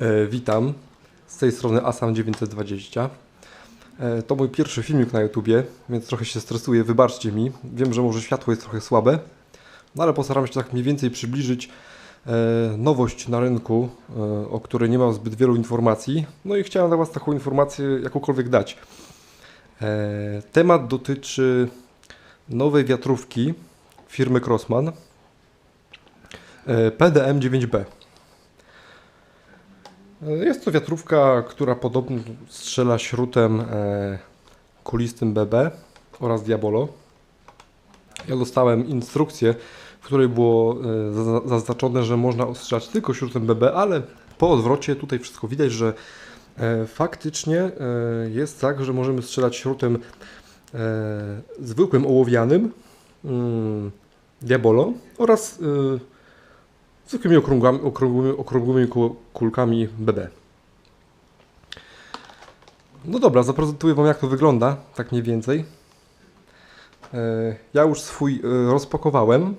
E, witam, z tej strony Asam920. E, to mój pierwszy filmik na YouTubie, więc trochę się stresuję, wybaczcie mi. Wiem, że może światło jest trochę słabe, no ale postaram się tak mniej więcej przybliżyć e, nowość na rynku, o której nie mam zbyt wielu informacji. No i chciałem dla Was taką informację jakąkolwiek dać. Temat dotyczy nowej wiatrówki firmy Crossman e, PDM 9B. E, Jest to wiatrówka, która podobno strzela śrutem e, kulistym BB oraz Diabolo. Ja dostałem instrukcję, w której było e, za- zaznaczone, że można ostrzelać tylko śrutem BB, ale po odwrocie tutaj wszystko widać, że e, faktycznie jest tak, że możemy strzelać śrutem zwykłym ołowianym mm, Diabolo oraz zwykłymi okrągłymi, okrągłymi, okrągłymi ku- kulkami BB. No dobra, zaprezentuję Wam jak to wygląda, tak mniej więcej. E, Ja już swój e, rozpakowałem.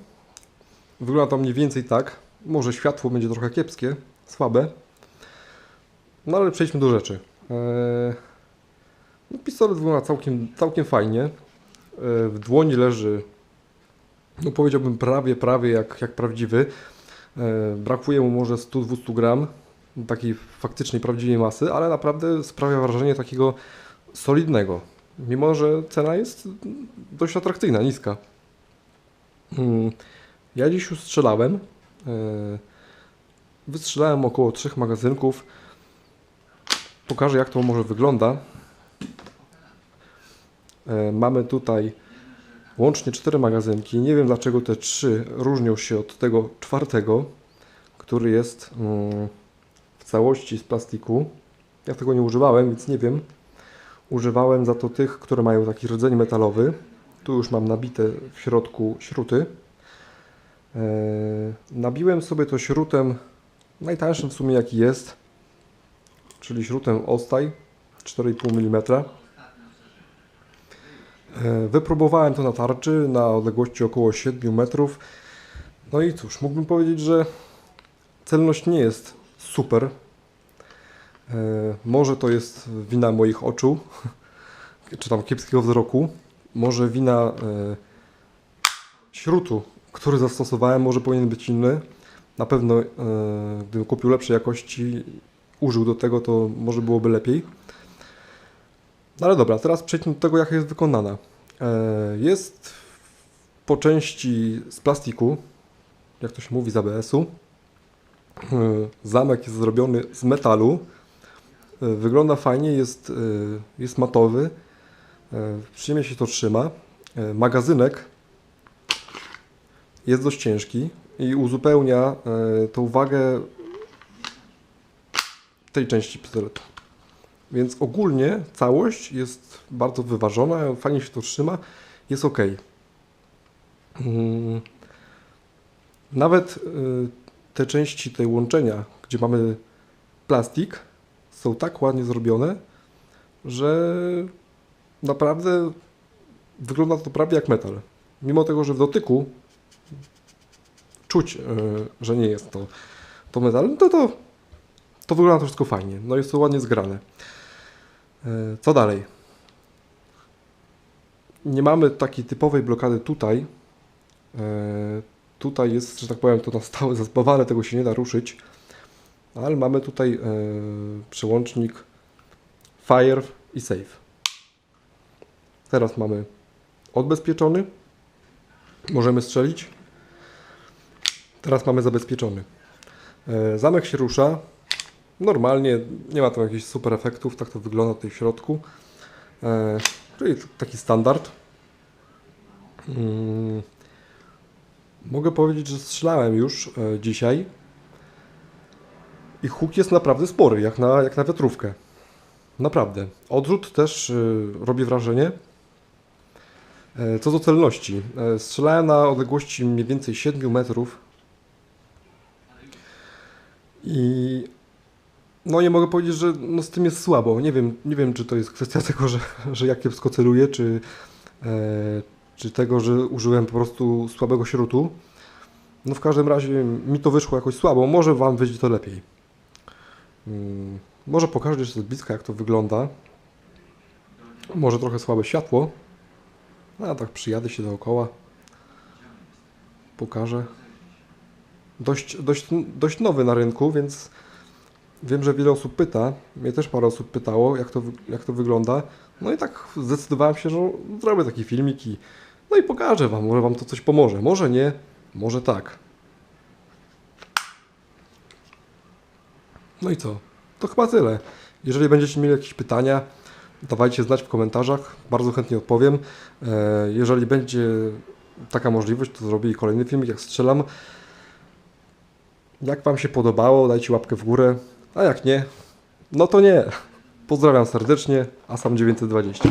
Wygląda to mniej więcej tak. Może światło będzie trochę kiepskie, słabe. No ale przejdźmy do rzeczy. E, No, pistolet wygląda całkiem, całkiem fajnie. W dłoni leży, no powiedziałbym prawie, prawie jak, jak prawdziwy. E, Brakuje mu może 100-200 gram takiej faktycznej, prawdziwej masy, ale naprawdę sprawia wrażenie takiego solidnego. Mimo, że cena jest dość atrakcyjna, niska. Mm, Ja dziś już strzelałem. E, Wystrzelałem około trzech magazynków. Pokażę jak to może wygląda. E, Mamy tutaj łącznie cztery magazynki. Nie wiem dlaczego te trzy różnią się od tego czwartego, który jest mm, w całości z plastiku. Ja tego nie używałem, więc nie wiem. Używałem za to tych, które mają taki rdzeń metalowy. Tu już mam nabite w środku śruty. E, nabiłem sobie to śrutem najtańszym w sumie jaki jest, czyli śrutem Ostaj 4,5 mm. E, Wypróbowałem to na tarczy na odległości około 7 metrów. No i cóż, mógłbym powiedzieć, że celność nie jest super. E, Może to jest wina moich oczu, czy tam kiepskiego wzroku. Może wina e, śrutu, który zastosowałem, może powinien być inny. Na pewno, gdybym kupił lepszej jakości, użył do tego, to może byłoby lepiej. No ale dobra, teraz przejdźmy do tego, jak jest wykonana. E, Jest po części z plastiku, jak to się mówi z ABS-u. E, Zamek jest zrobiony z metalu. E, Wygląda fajnie, jest, jest matowy. Przyjemnie się to trzyma. Magazynek jest dość ciężki i uzupełnia tą wagę tej części pistoletu. Więc ogólnie całość jest bardzo wyważona, fajnie się to trzyma, jest ok. Mm. Nawet y, te części tej łączenia, gdzie mamy plastik, są tak ładnie zrobione, że naprawdę wygląda to prawie jak metal. Mimo tego, że w dotyku czuć, y, że nie jest to, to metal, no to, to, to wygląda to wszystko fajnie. No jest to ładnie zgrane. E, Co dalej? Nie mamy takiej typowej blokady tutaj. E, Tutaj jest, że tak powiem, to na stałe zaspawane, tego się nie da ruszyć. Ale mamy tutaj e, przełącznik Fire i Save. Teraz mamy odbezpieczony. Możemy strzelić. Teraz mamy zabezpieczony. Zamek się rusza. Normalnie, nie ma tam jakichś super efektów, tak to wygląda tutaj w środku. E, czyli taki standard. Mm, mogę powiedzieć, że strzelałem już e, dzisiaj i huk jest naprawdę spory, jak na, jak na wiatrówkę. Naprawdę. Odrzut też y, robi wrażenie. E, co do celności. E, strzelałem na odległości mniej więcej 7 metrów i no nie mogę powiedzieć, że no z tym jest słabo. Nie wiem, nie wiem czy to jest kwestia tego, że, że ja kiepsko celuję, czy, e, czy tego, że użyłem po prostu słabego śrutu. No w każdym razie mi to wyszło jakoś słabo. Może Wam wyjdzie to lepiej. Mm, Może pokażę jeszcze z bliska, jak to wygląda. Może trochę słabe światło. A tak przyjadę się dookoła. Pokażę. Dość, dość, dość nowy na rynku, więc wiem, że wiele osób pyta. Mnie też parę osób pytało, jak to, jak to wygląda. No i tak zdecydowałem się, że zrobię taki filmik i no i pokażę Wam, może Wam to coś pomoże. Może nie, może tak. No i co? To chyba tyle. Jeżeli będziecie mieli jakieś pytania, dawajcie znać w komentarzach. Bardzo chętnie odpowiem. E, Jeżeli będzie taka możliwość, to zrobię kolejny filmik, jak strzelam. Jak Wam się podobało, dajcie łapkę w górę. A jak nie, no to nie. Pozdrawiam serdecznie, Asam 920.